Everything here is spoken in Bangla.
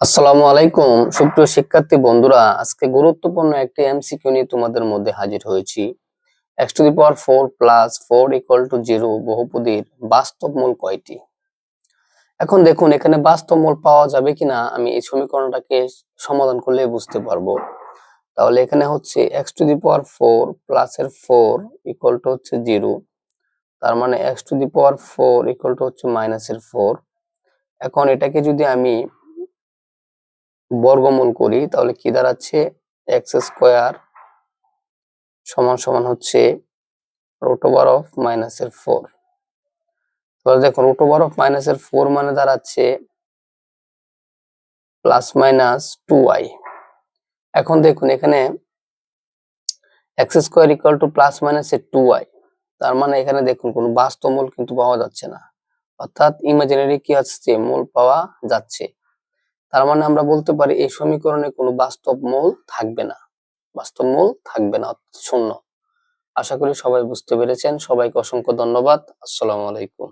আসসালামু আলাইকুম। সুপ্রিয় শিক্ষার্থী বন্ধুরা, আজকে গুরুত্বপূর্ণ একটি এমসিকিউ নিয়ে তোমাদের মধ্যে হাজির হয়েছি। X to the power four plus four equal to zero বহুপদীর বাস্তব মূল কয়টি? এখন দেখুন, এখানে বাস্তব মূল পাওয়া যাবে কিনা আমি এই সমীকরণটাকে সমাধান করলে বুঝতে পারব। তাহলে এখানে হচ্ছে x to the power four plus এর ফোর ইকুয়াল টু হচ্ছে জিরো তার মানে x to the power four equal to হচ্ছে মাইনাস এর ফোর এখন এটাকে যদি আমি বর্গমূল করি, তাহলে কি দাঁড়াচ্ছে? এক্স স্কোয়ার সমান সমান হচ্ছে রুট ওভার অফ মাইনাস এর ফোর। তাহলে দেখো, রুট ওভার অফ মাইনাস এর ফোর মানে দাঁড়াচ্ছে প্লাস মাইনাস টু ওয়াই। এখন দেখুন, এখানে x square equal to plus minus এর টু ওয়াই। তার মানে এখানে দেখুন, কোনো বাস্তব মূল কিন্তু পাওয়া যাচ্ছে না। অর্থাৎ ইমাজিনারি কি আসছে? মূল পাওয়া যাচ্ছে। তার মানে আমরা বলতে পারি এই সমীকরণে কোনো বাস্তব মূল থাকবে না। বাস্তব মূল থাকবে না শূন্য। আশা করি সবাই বুঝতে পেরেছেন। সবাইকে অসংখ্য ধন্যবাদ। আসসালামু আলাইকুম।